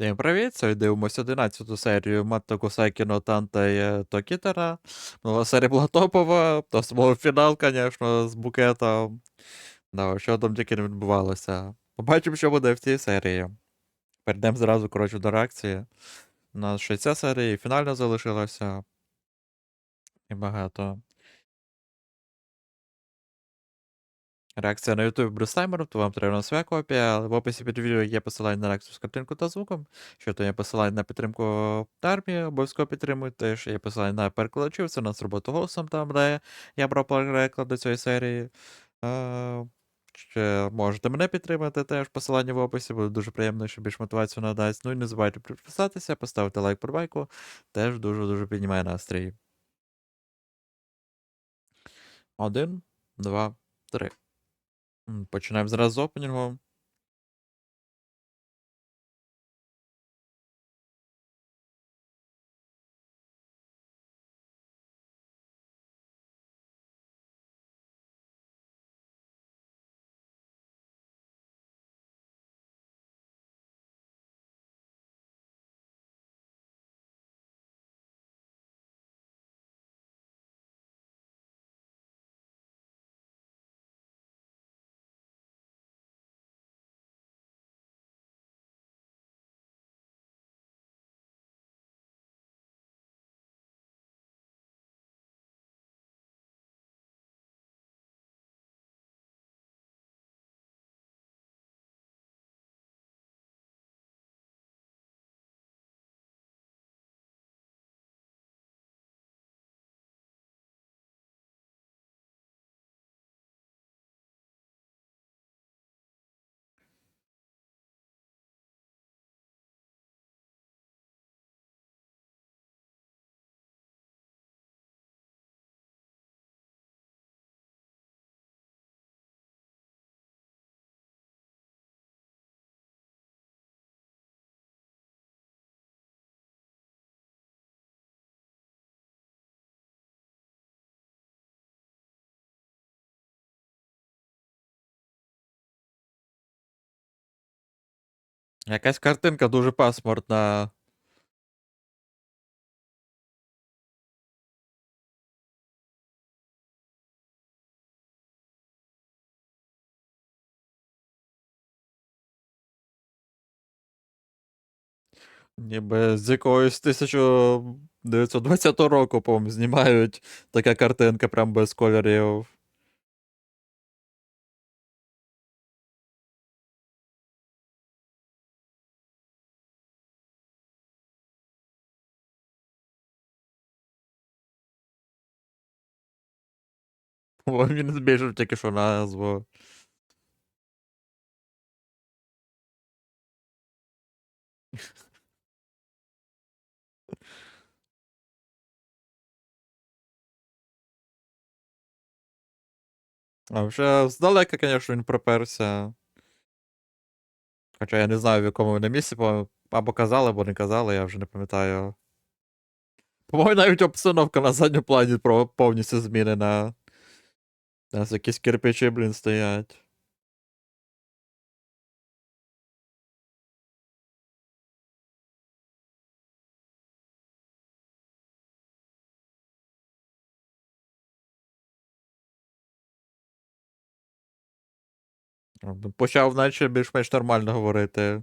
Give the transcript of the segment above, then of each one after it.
Всім привіт! Сьогодні дивимося 11 серію Матто Кусайкіно Танта і Токітера. Минула серія була топова, то самого фінал, звісно, з букетом. Да, що там тільки не відбувалося. Побачимо, що буде в цій серії. Перейдемо зразу, коротше, до реакції. У нас ще ця серія і фінальна залишилася. І багато. Реакція на YouTube Брюстаймеру, то вам треба своя копія. В описі під відео є посилання на реакцію з картинкою та звуком. Що то є посилання на підтримку армії, обов'язково підтримуйте. Ще є посилання на перекладачів, це у нас робота голосом там, де я брав переклад до цієї серії. Е, Ще можете мене підтримати, теж посилання в описі, буде дуже приємно, що більш мотивацію надасть. Ну і не забувайте підписатися, поставити лайк про байку. Теж дуже-дуже піднімає настрій. Один, два, три. Починаємо зразу з опенінгу. Якась картинка дуже пасмурна. Ніби з якогось 1920 року, по-моєму, знімають така картинка, прям без кольорів. О, Він збільшив тільки що назву. А вже здалека, звісно, він проперся. Хоча я не знаю, в якому вони місці, або казали, або не казали, я вже не пам'ятаю. По-моєму, навіть обстановка на задньому плані повністю змінена. У нас якісь кирпичі, блін, стоять. Почав наче більш-менш нормально говорити.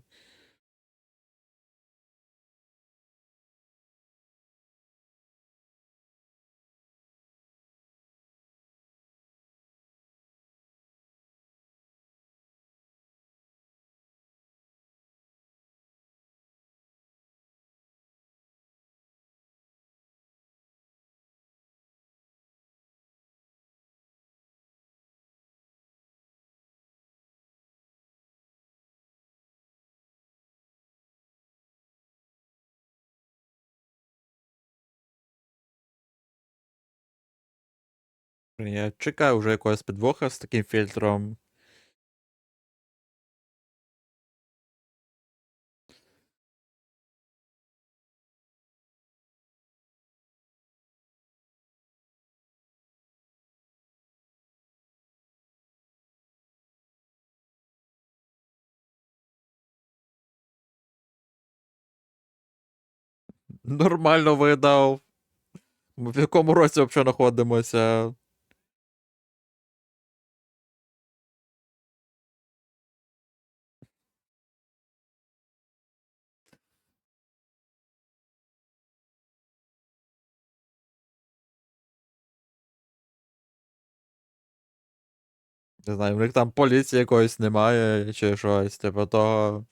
Я чекаю вже якогось підвоха з таким фільтром. Нормально видав. Ми в якому році взагалі знаходимося? Не знаю, в них там поліції якоїсь немає, чи щось, типу того.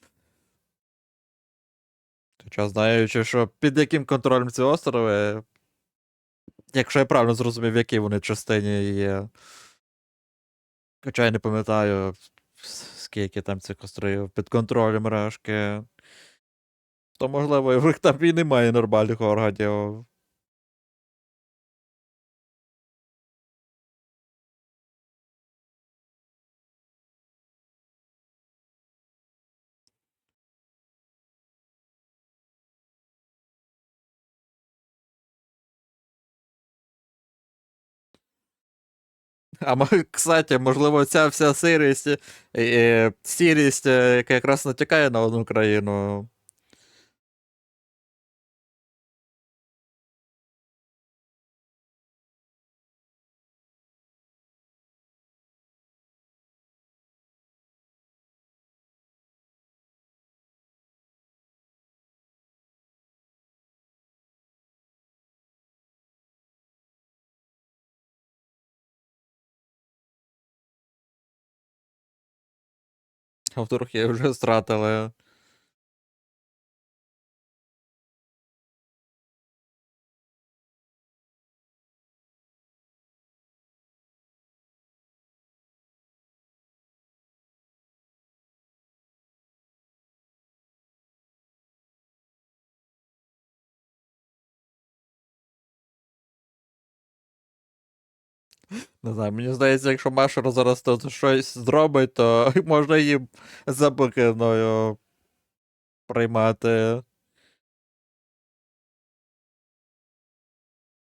Хоча знаючи, що під яким контролем ці острови. Якщо я правильно зрозумів, в якій вони частині є. Хоча я не пам'ятаю, скільки там цих островів під контролем решки. То, можливо, в них там і немає нормальних органів. А кстати, можливо, ця вся сирість, е, е, сірість, е, яка якраз натякає на одну країну. А вдруг я вже стратили. Не знаю, мені здається, якщо Машер зараз тут щось зробить, то можна її за бикиною приймати.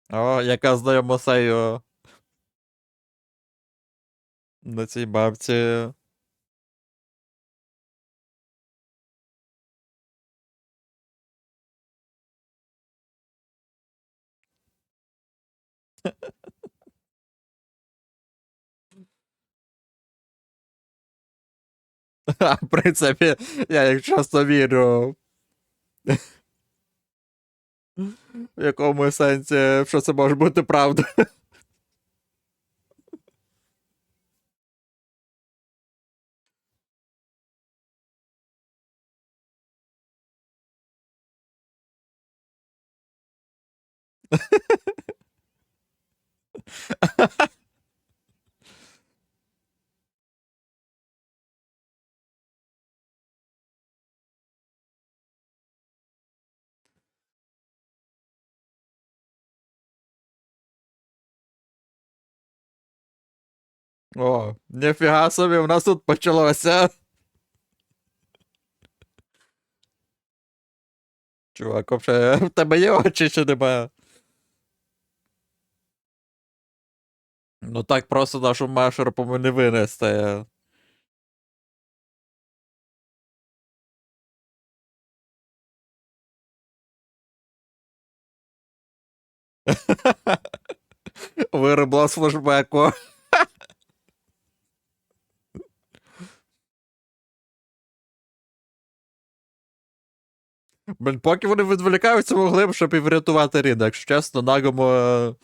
О, яка знайома Сейо на цій бабці. А, в принципі, я як часто вірю. В якому сенсі, що це може бути правда. О, ніфіга собі, у нас тут почалося. Чувак, вообще, в тебе є очі чи немає? Ну так просто нашу Машер, по не винести. Виробла з. Блін, поки вони відволікаються, могли б, щоб і врятувати Ріна. Якщо чесно, Нагомо е,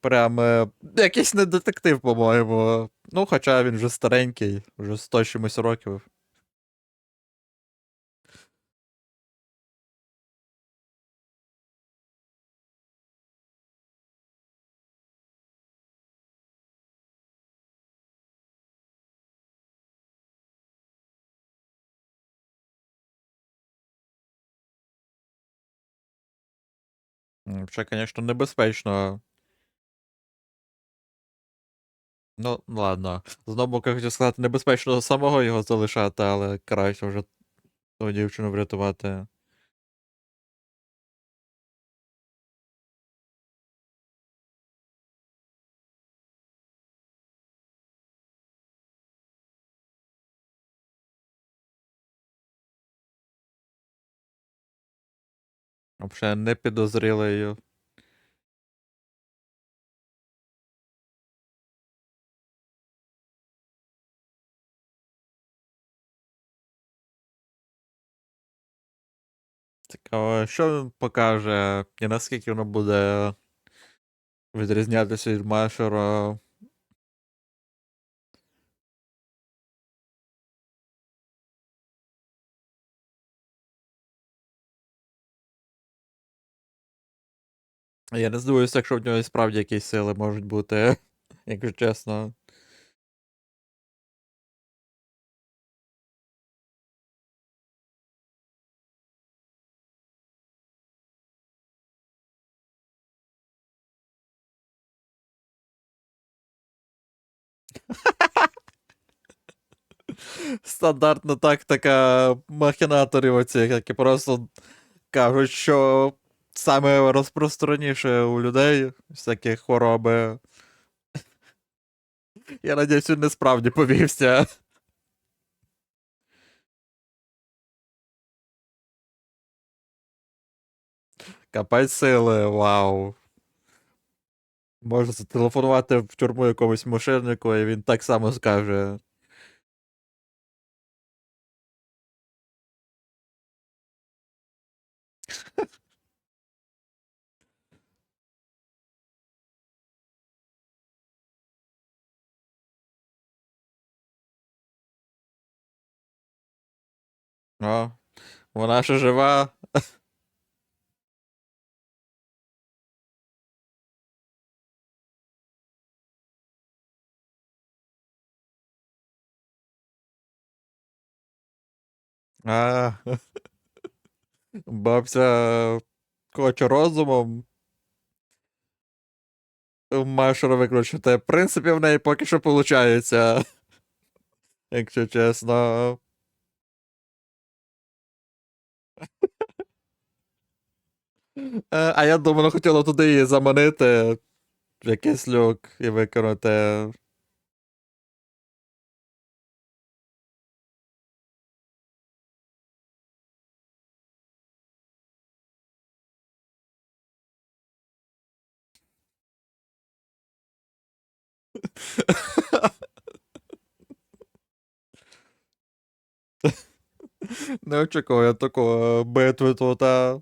прям е, якийсь не детектив, по-моєму. Ну, хоча він вже старенький, вже 100 чимось років. Ще, звісно, небезпечно. Ну, ладно. Знову одного я хотів сказати, небезпечно самого його залишати, але краще вже ту дівчину врятувати. Вообще не підозрілий. Цікаво, що він покаже, і наскільки воно буде відрізнятися від Машера. Я не здивуюся, якщо в нього і справді якісь сили можуть бути, якщо чесно. Стандартна тактика махінаторів оцих, які просто кажуть, що саме розпространіше у людей всякі хвороби. Я надіюсь, він не справді повівся. Капець сили, вау. Можна зателефонувати в тюрму якомусь мошеннику, і він так само скаже. О, вона ще жива. А, бабця хоче розумом. Машера виключити. В принципі, в неї поки що виходить. Якщо чесно. Е, А я думаю, хотіла туди її заманити в якийсь люк і виконати. Не очікував я такого битви тут, а.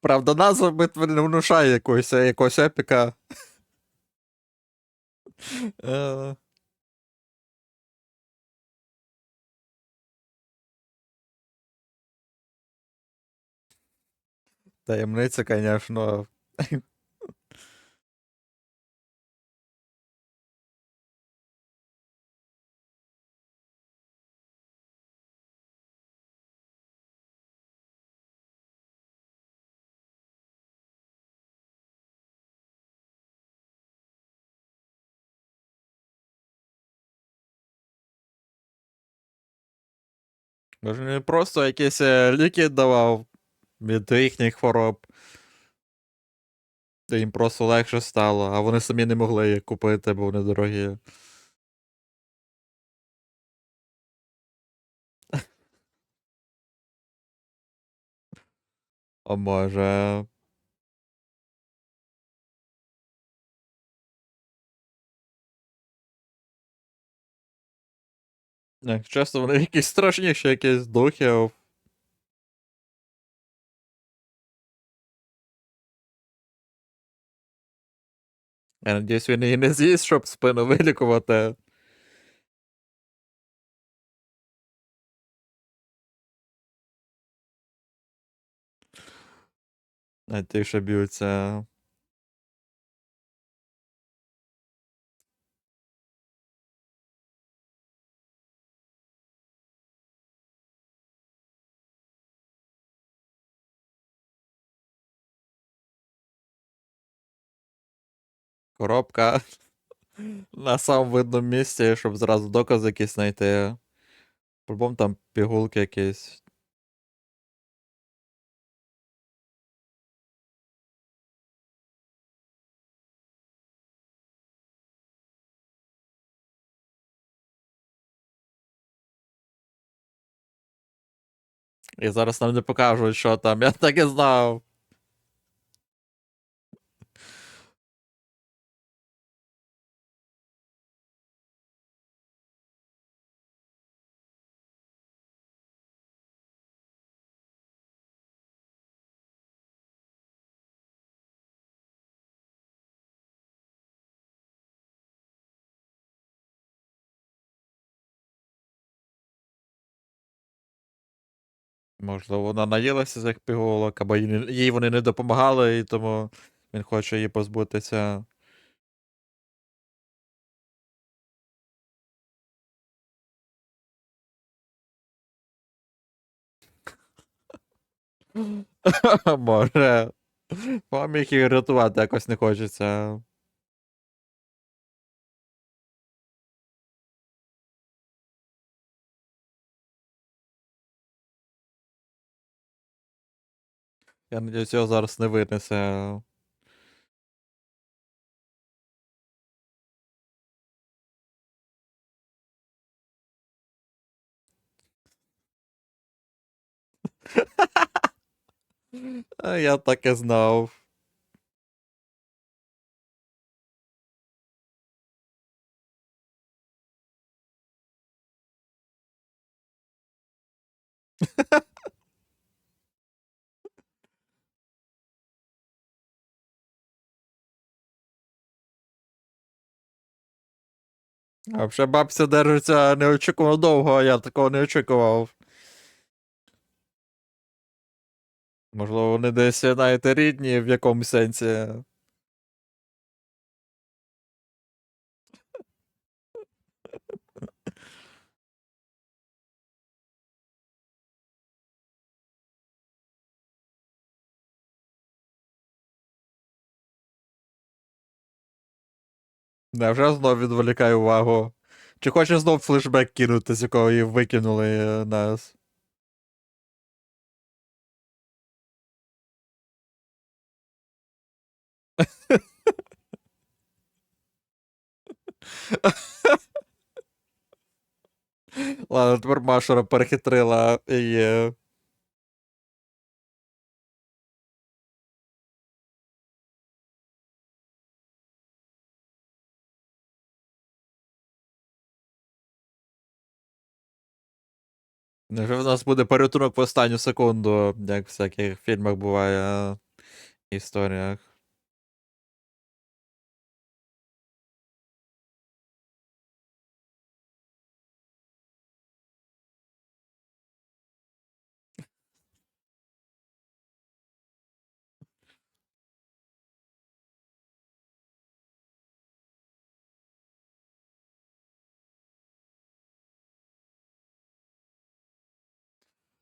Правда, назва битви не внушає якогось, якогось епіка. Е, Таємниця, звісно. Може, просто якісь е, ліки давав від їхніх хвороб. Їм просто легше стало, а вони самі не могли їх купити, бо вони дорогі. О може. Як чесно, вони якісь страшніші, якісь духів. Я надіюсь, він її не з'їсть, щоб спину вилікувати. А ті, що б'ються. Коробка. На самому видному місці, щоб зразу докази якісь знайти. По-любому там пігулки якісь. І зараз нам не покажуть, що там. Я так і знав. Можливо, вона наїлася з цих пігулок, або їй, не- їй вони не допомагали, і тому він хоче її позбутися. Може. Поміг її рятувати якось не хочеться. Я надіюсь, його зараз не винесе. Я так і знав. А вже бабця держиться неочікувано довго, а я такого не очікував. Можливо, вони десь, знаєте, рідні в якомусь сенсі. Невже знов відволікає увагу? Чи хоче знов флешбек кинути, з якого її викинули е, нас? Ладно, тепер Машера перехитрила її. Невже в нас буде порятунок в останню секунду, як в всяких фільмах буває історіях.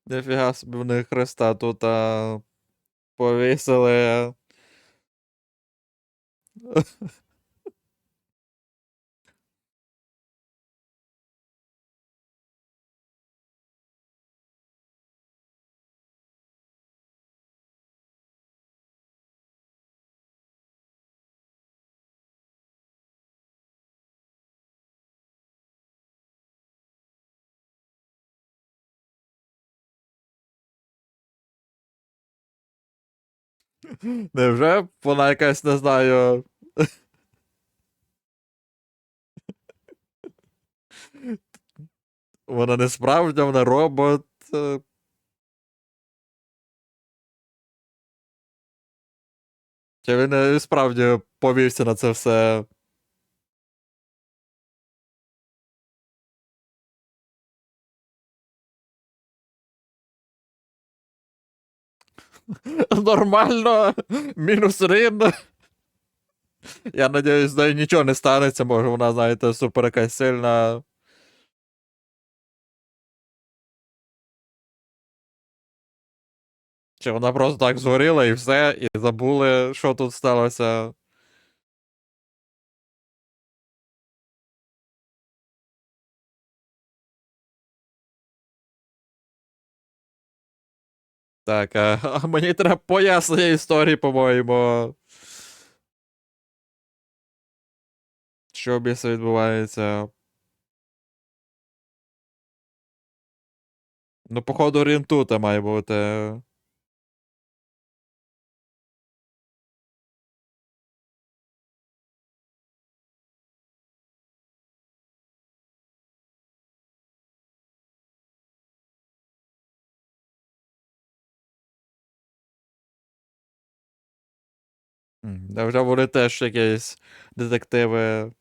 Ніфіга собі в них хреста тут а, повісили. Невже вона якась, не знаю. Вона не справжня, вона робот. Чи він е, справді повівся на це все? Нормально. Мінус Рин. Я надіюсь, з нею нічого не станеться, може вона, знаєте, супер якась сильна. Чи вона просто так згоріла і все, і забули, що тут сталося. Так, а, а мені треба пояснення історії, по-моєму. Що біса відбувається? Ну, походу, рентута має бути. М, Невже вони теж якісь детективи.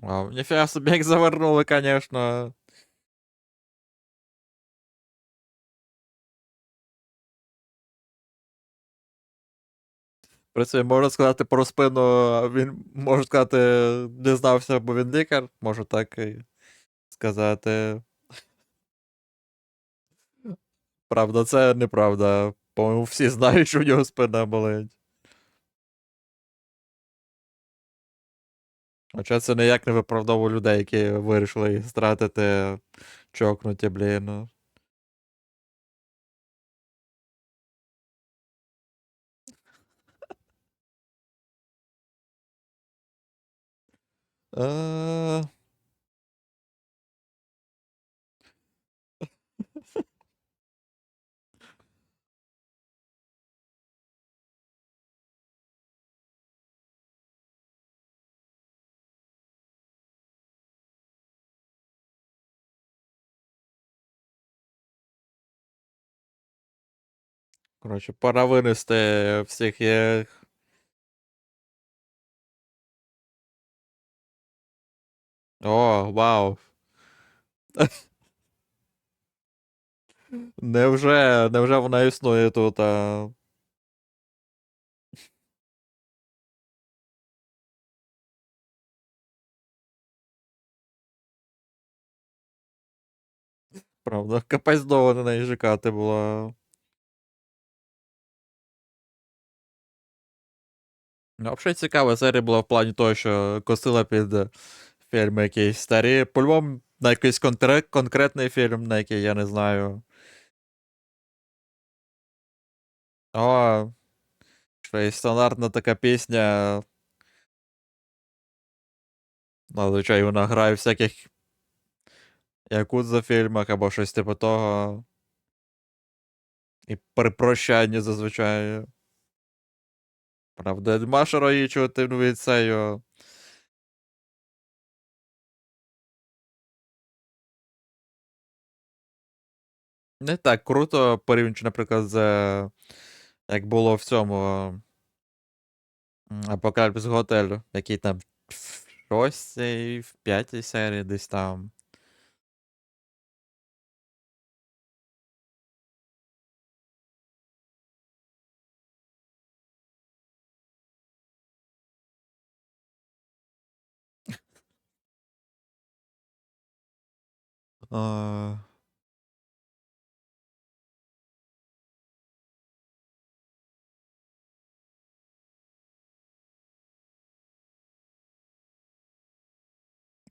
Вау, ніфіга собі, як завернули, конечно. Працює, можна сказати, про спину, а він, можна сказати, не знався, бо він лікар, можу так і сказати. Правда, це неправда. По-моєму, всі знають, що в нього спина болить. Хоча це ніяк не виправдовує людей, які вирішили стратити чокнуті, блін. ну. Е, Коротше, пора винести всіх їх. О, вау. Невже, невже вона існує тут? А... Правда, капець довго на неї чекати було. Ну, взагалі цікава серія була в плані того, що косила під е, фільми якісь старі. По-любому на якийсь конкре- конкретний фільм, на який я не знаю. О, ще й стандартна така пісня. Зазвичай вона грає в всяких якудза фільмах або щось типу того. І при прощанні зазвичай. Правда, нема що її чути від цею. Не так круто, порівнюючи, наприклад, з е, як було в цьому Апокаліпс Готелю, який там в шостій, в п'ятій серії десь там. А,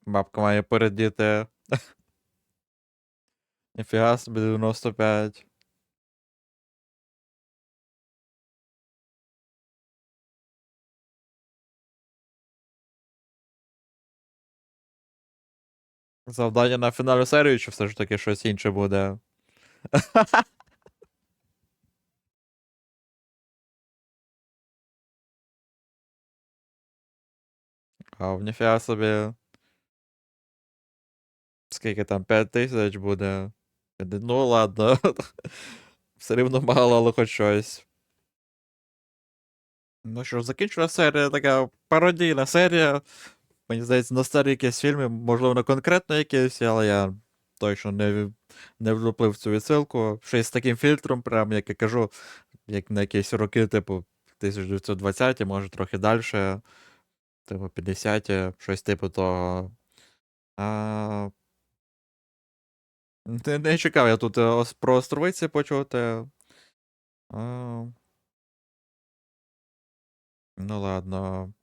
Бабка має передіти. Ніфіга собі 95. Завдання на фінальну серію, чи все ж таки щось інше буде? А, ніфіга собі. Скільки там, 5 тисяч буде? Ну ладно. Все рівно мало, але хоч щось. Ну що ж, закінчила серія, така пародійна серія. Мені здається, на старі якісь фільми, можливо, не конкретно якісь, але я точно не, не влюбив в цю відсилку. Ще й з таким фільтром, прям, як я кажу, як на якісь роки, типу, 1920-ті, може трохи далі, типу 50, щось типу того. А, Ти не чекав я тут е, про островиці почути. А, ну ладно.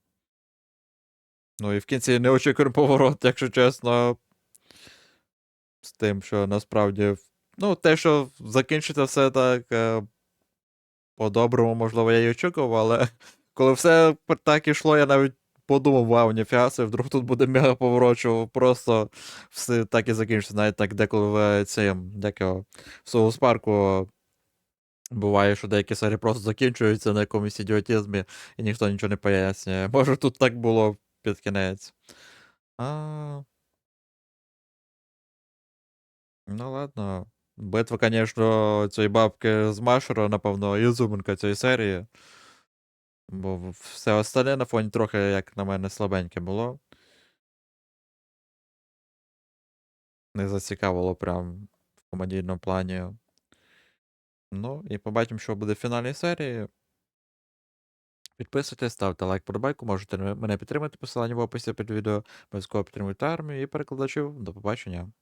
Ну і в кінці не очікуємо поворот, якщо чесно. З тим, що насправді. Ну, те, що закінчиться все так е, по-доброму, можливо, я й очікував, але коли все так ішло, я навіть подумав, вау, ніфіга вдруг тут буде мега поворот, що просто все так і закінчиться. Навіть так деколи в цим, як в Соус Парку буває, що деякі серії просто закінчуються на якомусь ідіотизмі, і ніхто нічого не пояснює. Може, тут так було під кінець. А, ну ладно. Битва, звісно, цієї бабки з Машера, напевно, ізюминка цієї серії. Бо все остальне на фоні трохи, як на мене, слабеньке було. Не зацікавило прям в комедійному плані. Ну, і побачимо, що буде в фінальній серії. Підписуйтесь, ставте лайк, подобайку, можете мене підтримати, посилання в описі під відео. Обов'язково підтримуйте армію і перекладачів. До побачення.